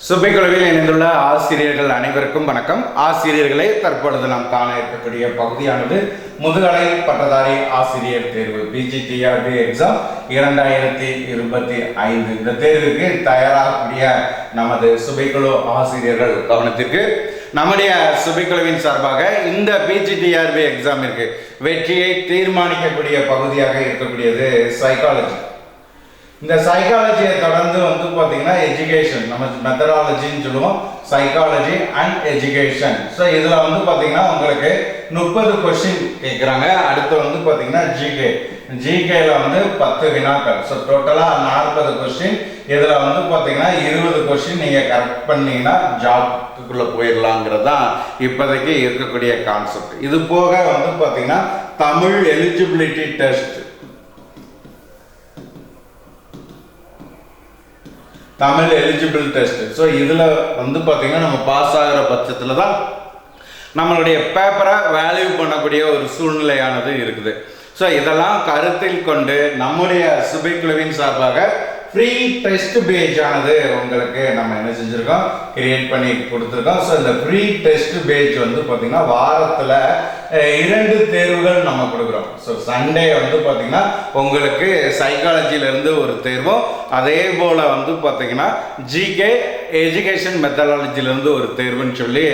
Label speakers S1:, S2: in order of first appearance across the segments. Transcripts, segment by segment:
S1: சுபைக்குழுவில் இணைந்துள்ள ஆசிரியர்கள் அனைவருக்கும் வணக்கம். ஆசிரியர்களே தற்பொழுது நாம் காண இருக்கக்கூடிய பகுதியானது முதுகலை பட்டதாரி ஆசிரியர் தேர்வு பிஜிடிஆர்பி எக்ஸாம் இரண்டாயிரத்தி இருபத்தி ஐந்து. இந்த தேர்வுக்கு தயாராகக்கூடிய நமது சுபைக்குழு ஆசிரியர்கள் கவனத்திற்கு நம்முடைய சுபைக்குழுவின் சார்பாக இந்த பிஜிடிஆர்பி எக்ஸாமிற்கு வெற்றியை தீர்மானிக்கக்கூடிய பகுதியாக இருக்கக்கூடியது சைக்காலஜி இந்த சைக்காலஜியை தொடர்ந்து வந்து பார்த்தீங்கன்னா எஜுகேஷன் நம்ம மெத்தடாலஜின்னு சொல்லுவோம். சைக்காலஜி அண்ட் எஜுகேஷன் ஸோ இதில் வந்து பார்த்தீங்கன்னா உங்களுக்கு முப்பது கொஸ்டின் கேட்குறாங்க அடுத்து வந்து பார்த்தீங்கன்னா ஜிகே ஜிகேல வந்து பத்து வினாக்கள். ஸோ டோட்டலாக நாற்பது கொஸ்டின் இதில் வந்து பார்த்தீங்கன்னா இருபது கொஸ்டின் நீங்கள் கரெக்ட் பண்ணீங்கன்னா ஜாப்க்குள்ளே போயிடலாங்கிறது தான் இப்போதைக்கு இருக்கக்கூடிய கான்செப்ட் இது போக வந்து பார்த்தீங்கன்னா Tamil eligibility test Tamil eligible test so இதில் வந்து பார்த்தீங்கன்னா நம்ம பாஸ் ஆகிற பட்சத்தில் தான் நம்மளுடைய பேப்பரை வேல்யூ பண்ணக்கூடிய ஒரு சூழ்நிலையானது இருக்குது. ஸோ இதெல்லாம் கருத்தில் கொண்டு நம்முடைய சுபைக்குழுவின் சார்பாக ஃப்ரீ டெஸ்ட் பேஜ் ஆனது உங்களுக்கு நம்ம என்ன செஞ்சுருக்கோம்? கிரியேட் பண்ணி கொடுத்துருக்கோம். ஸோ இந்த ஃப்ரீ டெஸ்ட் பேஜ் வந்து பார்த்தீங்கன்னா வாரத்தில் இரண்டு தேர்வுகள் நம்ம கொடுக்குறோம். ஸோ சண்டே வந்து பார்த்தீங்கன்னா உங்களுக்கு சைக்காலஜிலேருந்து ஒரு தேர்வும் அதே போல் வந்து பார்த்தீங்கன்னா ஜிகே எஜுகேஷன் மெத்தடாலஜிலேருந்து ஒரு தேர்வுன்னு சொல்லி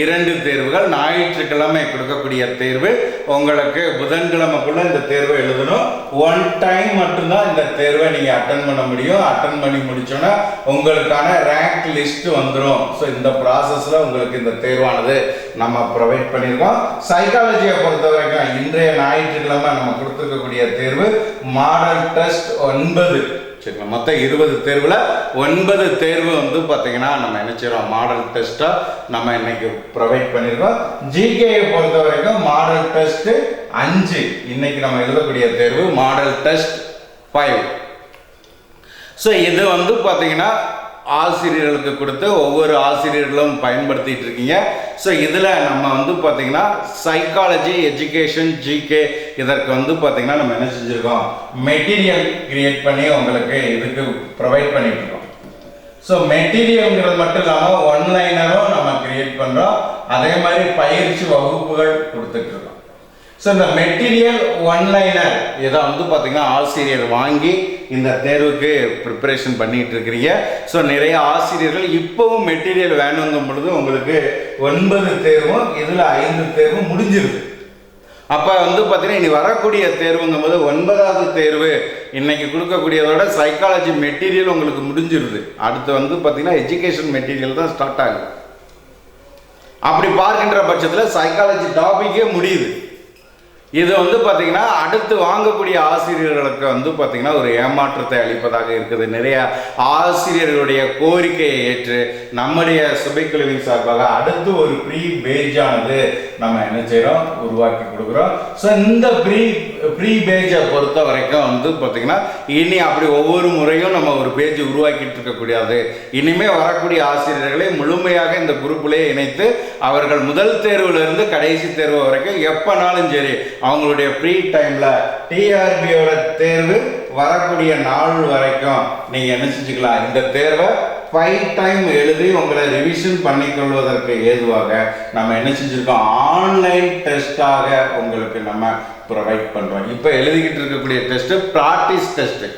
S1: இரண்டு தேர்வுகள் ஞாயிற்றுக்கிழமை கொடுக்கக்கூடிய தேர்வு. உங்களுக்கு புதன்கிழமைக்குள்ள இந்த தேர்வை எழுதணும். ஒன் டைம் மட்டும்தான் இந்த தேர்வை நீங்கள் அட்டன் பண்ண முடியும். அட்டன் பண்ணி முடிச்சோன்னா உங்களுக்கான ரேங்க் லிஸ்ட் வந்துடும் ஸோ இந்த ப்ராசஸில் உங்களுக்கு இந்த தேர்வானது நம்ம ப்ரொவைட் பண்ணியிருக்கோம். சைக்காலஜியை பொறுத்த வரைக்கும் இன்றைய ஞாயிற்றுக்கிழமை நம்ம கொடுத்துருக்கக்கூடிய தேர்வு மாடல் டெஸ்ட் ஒன்பது. சரிங்களா மொத்தம் இருபது தேர்வில் ஒன்பது தேர்வு வந்து பார்த்தீங்கன்னா நம்ம என்ன செய்கிறோம் மாடல் டெஸ்ட்டாக நம்ம இன்னைக்கு ப்ரொவைட் பண்ணியிருக்கோம் ஜிகேயை பொறுத்த வரைக்கும் மாடல் டெஸ்ட்டு அஞ்சு. இன்னைக்கு நம்ம எழுதக்கூடிய தேர்வு மாடல் டெஸ்ட் ஃபைவ் ஸோ இது வந்து பார்த்தீங்கன்னா ஆசிரியர்களுக்கு கொடுத்து ஒவ்வொரு ஆசிரியர்களும் பயன்படுத்திட்டு இருக்கீங்க. ஸோ இதில் நம்ம வந்து பார்த்தீங்கன்னா சைக்காலஜி எஜுகேஷன் ஜிகே இதற்கு வந்து பார்த்தீங்கன்னா நம்ம என்ன செஞ்சுருக்கோம்? மெட்டீரியல் கிரியேட் பண்ணி உங்களுக்கு இதுக்கு ப்ரொவைட் பண்ணிட்டு இருக்கோம். ஸோ மெட்டீரியல்ங்கிறது மட்டும் இல்லாமல் ஒன்லைனரும் நம்ம கிரியேட் பண்ணுறோம் அதே மாதிரி பயிற்சி வகுப்புகள் கொடுத்துட்ருக்கோம் ஸோ இந்த மெட்டீரியல் ஒன்லைனர் இதை வந்து பார்த்தீங்கன்னா ஆசிரியர் வாங்கி இந்த தேர்வுக்கு ப்ரிப்பரேஷன் பண்ணிட்டு இருக்கிறீங்க. ஸோ நிறைய ஆசிரியர்கள் இப்போவும் மெட்டீரியல் வேணுங்கும் பொழுது உங்களுக்கு ஒன்பது தேர்வும் இதில் ஐந்து தேர்வும் முடிஞ்சிருக்கு அப்போ வந்து பார்த்தீங்கன்னா இனி வரக்கூடிய தேர்வுங்கும் போது ஒன்பதாவது தேர்வு இன்னைக்கு கொடுக்கக்கூடியதோட சைக்காலஜி மெட்டீரியல் உங்களுக்கு முடிஞ்சிருது. அடுத்து வந்து பார்த்தீங்கன்னா எஜுகேஷன் மெட்டீரியல் தான் ஸ்டார்ட் ஆகுது. அப்படி பார்க்கின்ற பட்சத்தில் சைக்காலஜி டாபிக்கே முடியுது. இது வந்து பார்த்தீங்கன்னா அடுத்து வாங்கக்கூடிய ஆசிரியர்களுக்கு வந்து பார்த்தீங்கன்னா ஒரு ஏமாற்றத்தை அளிப்பதாக இருக்குது. நிறைய ஆசிரியர்களுடைய கோரிக்கையை ஏற்று நம்முடைய சுபைக்குழுவின் சார்பாக அடுத்து ஒரு ப்ரீ பேஜானது நம்ம என்ன செய்கிறோம் உருவாக்கி கொடுக்குறோம். ஸோ இந்த ப்ரீ ப்ரீ பேஜை பொறுத்த வரைக்கும் வந்து பார்த்தீங்கன்னா இனி அப்படி ஒவ்வொரு முறையும் நம்ம ஒரு பேஜ் உருவாக்கிட்டு இருக்கக்கூடியது. இனிமேல் வரக்கூடிய ஆசிரியர்களை முழுமையாக இந்த குரூப்பிலே இணைத்து அவர்கள் முதல் தேர்வுலேருந்து கடைசி தேர்வு வரைக்கும் எப்போனாலும் சரி அவங்களுடைய ஃப்ரீ டைமில் டிஆர்பியோட தேர்வு வரக்கூடிய நாள் வரைக்கும் நீங்கள் என்ன செஞ்சுக்கலாம்? இந்த தேர்வை ஃபைவ் டைம் எழுதி உங்களை ரிவிஷன் பண்ணிக்கொள்வதற்கு ஏதுவாக நம்ம என்ன செஞ்சுருக்கோம்? ஆன்லைன் டெஸ்ட்டாக உங்களுக்கு நம்ம ப்ரொவைட் பண்ணுறோம் இப்போ எழுதிக்கிட்டு இருக்கக்கூடிய டெஸ்ட்டு ப்ராக்டிஸ் டெஸ்ட்டு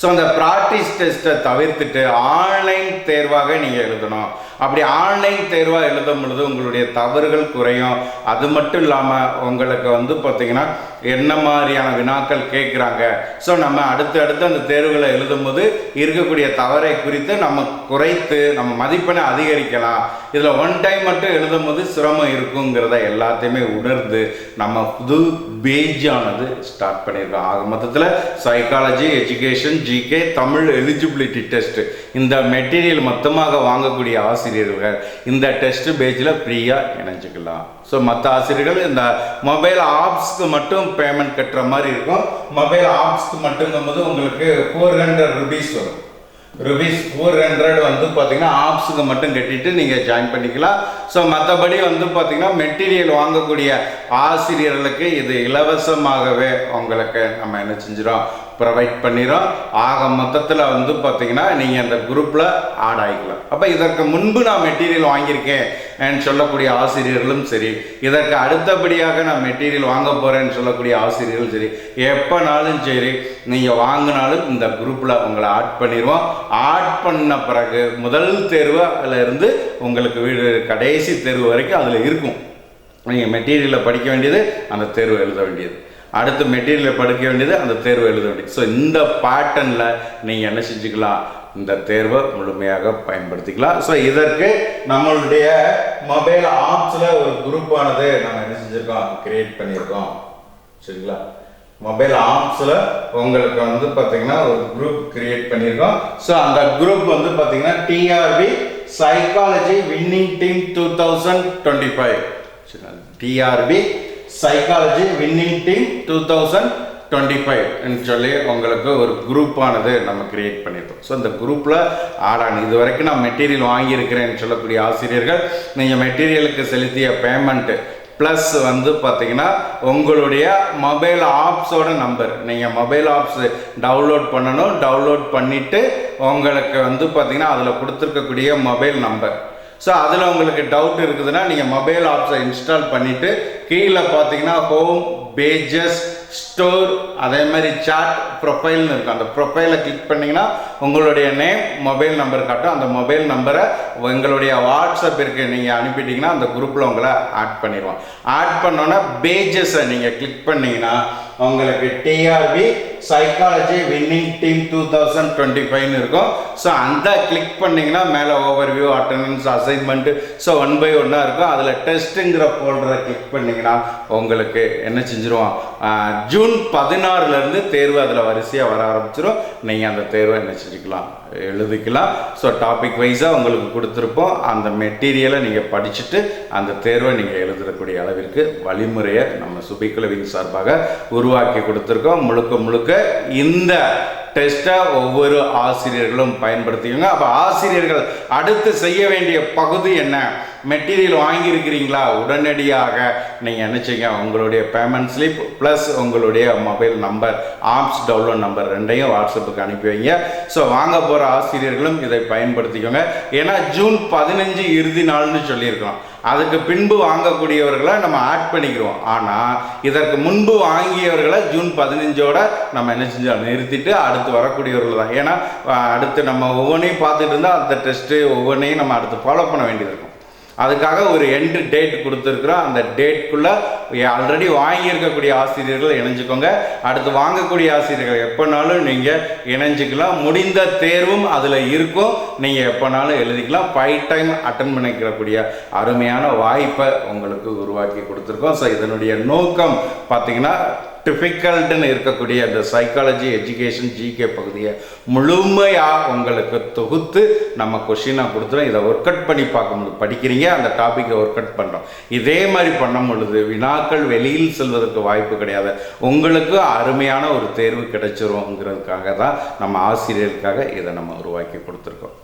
S1: ஸோ அந்த ப்ராக்டிஸ் டெஸ்ட்டை தவிர்த்துட்டு ஆன்லைன் தேர்வாக நீங்கள் எழுதணும். அப்படி ஆன்லைன் தேர்வாக எழுதும் பொழுது உங்களுடைய தவறுகள் குறையும். அது மட்டும் இல்லாமல் உங்களுக்கு வந்து பார்த்தீங்கன்னா என்ன மாதிரியான வினாக்கள் கேட்குறாங்க? ஸோ நம்ம அடுத்து அடுத்து அந்த தேர்வுகளை எழுதும்போது இருக்கக்கூடிய தவறை குறித்து நம்ம குறைத்து நம்ம மதிப்பெண்ணை அதிகரிக்கலாம். இதில் ஒன் டைம் மட்டும் எழுதும்போது சிரமம் இருக்குங்கிறத எல்லாத்தையுமே உணர்ந்து நம்ம புது பேஜானது ஸ்டார்ட் பண்ணியிருக்கோம். ஆக மொத்தத்தில் psychology education GK Tamil eligibility test இந்த மெட்டீரியல் மொத்தமாக வாங்கக்கூடிய ஆசிரியர்கள் இந்த டெஸ்ட் பேஜில் ஃப்ரீயாக இணைஞ்சிக்கலாம். ஸோ மற்ற ஆசிரியர்கள் இந்த மொபைல் ஆப்ஸ்க்கு மட்டும் பேமெண்ட் கட்டுற மாதிரி இருக்கும். மொபைல் ஆப்ஸ்க்கு மட்டுங்கும்போது உங்களுக்கு ஃபோர் ஹண்ட்ரட் ருபீஸ் வரும். ருபீஸ் ஃபோர் ஹண்ட்ரட் வந்து பார்த்தீங்கன்னா ஆப்ஸுக்கு மட்டும் கட்டிட்டு நீங்கள் ஜாயின் பண்ணிக்கலாம். ஸோ மற்றபடி வந்து பார்த்தீங்கன்னா மெட்டீரியல் வாங்கக்கூடிய ஆசிரியர்களுக்கு இது இலவசமாகவே உங்களுக்கு நம்ம என்ன செஞ்சிடும் ப்ரொவைட் பண்ணிடும் ஆக மொத்தத்தில் வந்து பார்த்தீங்கன்னா நீங்கள் அந்த குரூப்பில் ஆட் ஆகிக்கலாம் அப்போ இதற்கு முன்பு நான் மெட்டீரியல் வாங்கியிருக்கேன் சொல்லக்கூடிய ஆசிரியர்களும் சரி இதற்கு அடுத்தபடியாக நான் மெட்டீரியல் வாங்க போகிறேன்னு சொல்லக்கூடிய ஆசிரியர்களும் சரி எப்போனாலும் சரி நீங்கள் வாங்கினாலும் இந்த குரூப்பில் உங்களை ஆட் பண்ணிடுவோம் ஆட் பண்ண பிறகு முதல் தேர்வு அதில் இருந்து உங்களுக்கு வீடு கடைசி தேர்வு வரைக்கும் அதில் இருக்கும். நீங்கள் மெட்டீரியலை படிக்க வேண்டியது அந்த தேர்வு எழுத வேண்டியது. அடுத்து மெட்டீரியலை படிக்க வேண்டியது அந்த தேர்வு எழுத வேண்டியது. ஸோ இந்த பேட்டர்னில் நீங்கள் என்ன செஞ்சுக்கலாம்? இந்த தேர்வை முழுமையாக பயன்படுத்திக்கலாம். ஸோ இதற்கு நம்மளுடைய மொபைல் ஆப்ஸில் ஒரு குரூப்பானது நம்ம என்ன செஞ்சுருக்கோம்? கிரியேட் பண்ணியிருக்கோம். சரிங்களா? மொபைல் ஆப்ஸில் உங்களுக்கு வந்து பார்த்தீங்கன்னா ஒரு குரூப் கிரியேட் பண்ணியிருக்கோம். ஸோ அந்த குரூப் வந்து பார்த்தீங்கன்னா TRP psychology winning team two thousand twenty five TRP psychology winning team two thousand twenty ஃபைவ்னு சொல்லி உங்களுக்கு ஒரு குரூப்பானது நம்ம கிரியேட் பண்ணியிருக்கோம். ஸோ இந்த குரூப்பில் ஆடான் இது வரைக்கும் நான் மெட்டீரியல் வாங்கியிருக்கிறேன்னு சொல்லக்கூடிய ஆசிரியர்கள் நீங்கள் மெட்டீரியலுக்கு செலுத்திய பேமெண்ட்டு ப்ளஸ் வந்து பார்த்தீங்கன்னா உங்களுடைய மொபைல் ஆப்ஸோட நம்பர் நீங்கள் மொபைல் ஆப்ஸ் டவுன்லோட் பண்ணணும் டவுன்லோட் பண்ணிவிட்டு உங்களுக்கு வந்து பார்த்தீங்கன்னா அதில் கொடுத்துருக்கக்கூடிய மொபைல் நம்பர் ஸோ அதில் உங்களுக்கு டவுட் இருக்குதுன்னா நீங்கள் மொபைல் ஆப்ஸை இன்ஸ்டால் பண்ணிவிட்டு கீழே பார்த்தீங்கன்னா ஹோம் பேஜஸ் ஸ்டோர் அதே மாதிரி சாட் ப்ரொஃபைல்னு இருக்கும். அந்த ப்ரொஃபைலை கிளிக் பண்ணிங்கன்னா உங்களுடைய நேம் மொபைல் நம்பர் காட்டும். அந்த மொபைல் நம்பரை எங்களுடைய வாட்ஸ்அப்பிற்கு நீங்கள் அனுப்பிட்டீங்கன்னா அந்த குரூப்பில் உங்களை ஆட் பண்ணிடுவோம் ஆட் பண்ணோன்னே பேஜஸை நீங்கள் கிளிக் பண்ணிங்கன்னா உங்களுக்கு TRP psychology winning team two thousand twenty ஃபைவ்னு இருக்கும். ஸோ அந்த கிளிக் பண்ணிங்கன்னா மேலே over view attendance assignment so one by ஒன்னாக இருக்கும். அதில் டெஸ்ட்டுங்கிற ஃபோல்டரை கிளிக் பண்ணிங்கன்னா உங்களுக்கு என்ன செஞ்சுருவோம்? ஜூன் பதினாறுலேருந்து தேர்வு அதில் வரிசையாக வர ஆரம்பிச்சிடும் நீங்கள் அந்த தேர்வை என்ன செஞ்சுக்கலாம்? எழுதிக்கலாம். ஸோ டாபிக் வைஸாக உங்களுக்கு கொடுத்துருப்போம். அந்த மெட்டீரியலை நீங்கள் படிச்சுட்டு அந்த தேர்வை நீங்கள் எழுதக்கூடிய அளவிற்கு வழிமுறையை நம்ம சுபிக்குழுவின் சார்பாக உருவாக்கி கொடுத்துருக்கோம். முழுக்க முழுக்க இந்த டெஸ்ட்டை ஒவ்வொரு ஆசிரியர்களும் பயன்படுத்திக்கோங்க. அப்போ ஆசிரியர்கள் அடுத்து செய்ய வேண்டிய பகுதி என்ன? மெட்டீரியல் வாங்கியிருக்கிறீங்களா? உடனடியாக நீங்கள் என்ன செய்யுங்க? உங்களுடைய பேமெண்ட் ஸ்லிப் ப்ளஸ் உங்களுடைய mobile number apps download number ரெண்டையும் வாட்ஸ்அப்புக்கு அனுப்பி வைங்க. ஸோ வாங்க போகிற ஆசிரியர்களும் இதை பயன்படுத்திக்கோங்க. ஏன்னா ஜூன் பதினஞ்சு இறுதி நாள்னு சொல்லியிருக்கோம் அதுக்கு பின்பு வாங்கக்கூடியவர்களை நம்ம ஆட் பண்ணிக்கிறோம். ஆனால் இதற்கு முன்பு வாங்கியவர்களை ஜூன் பதினஞ்சோட நம்ம என்ன செஞ்சோம் நிறுத்திட்டு அடுத்து வரக்கூடியவர்கள் தான். ஏன்னா அடுத்து நம்ம ஒவ்வொன்றையும் பார்த்துட்டு இருந்தால் அந்த டெஸ்ட்டு ஒவ்வொன்றையும் நம்ம அடுத்து ஃபாலோ பண்ண வேண்டியது இருக்கும். அதுக்காக ஒரு எண்டு டேட் கொடுத்துருக்குறோம் அந்த டேட்குள்ளே ஆல்ரெடி வாங்கியிருக்கக்கூடிய ஆசிரியர்கள் இணைஞ்சுக்கோங்க. அடுத்து வாங்கக்கூடிய ஆசிரியர்கள் எப்போனாலும் நீங்கள் இணைஞ்சிக்கலாம். முடிந்த தேர்வும் அதில் இருக்கும். நீங்கள் எப்போனாலும் எழுதிக்கலாம். ஃபைவ் டைம் அட்டன் பண்ணிக்கிறக்கூடிய அருமையான வாய்ப்பை உங்களுக்கு உருவாக்கி கொடுத்துருக்கோம். ஸோ இதனுடைய நோக்கம் பார்த்திங்கன்னா டிஃபிகல்ட்டுன்னு இருக்கக்கூடிய அந்த சைக்காலஜி எஜுகேஷன் ஜிகே பகுதியை முழுமையாக உங்களுக்கு தொகுத்து நம்ம கொஷினாக கொடுத்துரும் இதை ஒர்க் அவுட் பண்ணி பார்க்கும்போது படிக்கிறீங்க அந்த டாப்பிக்கை ஒர்க் அவுட் பண்ணுறோம் இதே மாதிரி பண்ணும் பொழுது வினாக்கள் வெளியில் செல்வதற்கு வாய்ப்பு கிடையாது. உங்களுக்கு அருமையான ஒரு தேர்வு கிடைச்சிரும்ங்கிறதுக்காக தான் நம்ம ஆசிரியருக்காக இதை நம்ம உருவாக்கி கொடுத்துருக்கோம்.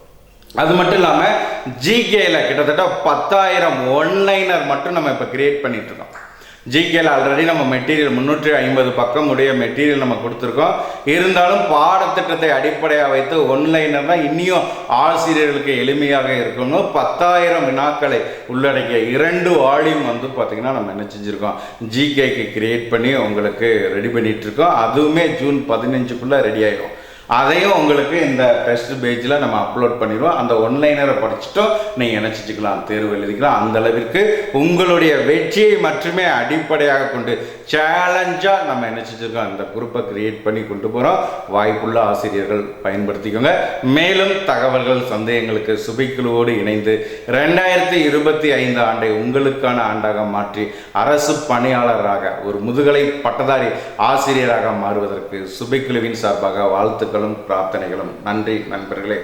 S1: அது மட்டும் இல்லாமல் ஜிகேயில் கிட்டத்தட்ட பத்தாயிரம் ஒன்லைனர் மட்டும் நம்ம இப்போ கிரியேட் பண்ணிட்டு இருக்கோம். ஜிகேல ஆல்ரெடி நம்ம மெட்டீரியல் முந்நூற்றி ஐம்பது பக்கம் உடைய மெட்டீரியல் நம்ம கொடுத்துருக்கோம். இருந்தாலும் பாடத்திட்டத்தை அடிப்படையாக வைத்து ஒன்லைனர் தான் இன்னியும் ஆசிரியர்களுக்கு எளிமையாக இருக்கணும் பத்தாயிரம் வினாக்களை உள்ளடக்கிய இரண்டு வால்யூம் வந்து பார்த்திங்கன்னா நம்ம என்ன செஞ்சுருக்கோம்? ஜிகேக்கு கிரியேட் பண்ணி உங்களுக்கு ரெடி பண்ணிகிட்ருக்கோம் அதுவுமே ஜூன் பதினஞ்சுக்குள்ளே ரெடி ஆகிடும் அதையும் உங்களுக்கு இந்த டெஸ்ட் பேஜில் நம்ம அப்லோட் பண்ணிடுவோம். அந்த ஒன்லைனரை படிச்சுட்டும். நீங்கள் என்ன தேர்வு எழுதிக்கலாம். அந்த அளவிற்கு உங்களுடைய வெற்றியை மட்டுமே அடிப்படையாக கொண்டு சேலஞ்சாக நம்ம என்ன செஞ்சுருக்கோம்? அந்த குரூப்பை கிரியேட் பண்ணி கொண்டு போகிறோம் வாய்ப்புள்ள ஆசிரியர்கள் பயன்படுத்திக்கோங்க. மேலும் தகவல்கள் சந்தேகங்களுக்கு சுபிக்குழுவோடு இணைந்து ரெண்டாயிரத்தி இருபத்தி ஐந்து ஆண்டை உங்களுக்கான ஆண்டாக மாற்றி அரசு பணியாளராக ஒரு முதுகலை பட்டதாரி ஆசிரியராக மாறுவதற்கு சுபிக்குழுவின் சார்பாக வாழ்த்து வாழ்த்துக்களும் பிரார்த்தனைகளும். நன்றி நண்பர்களே.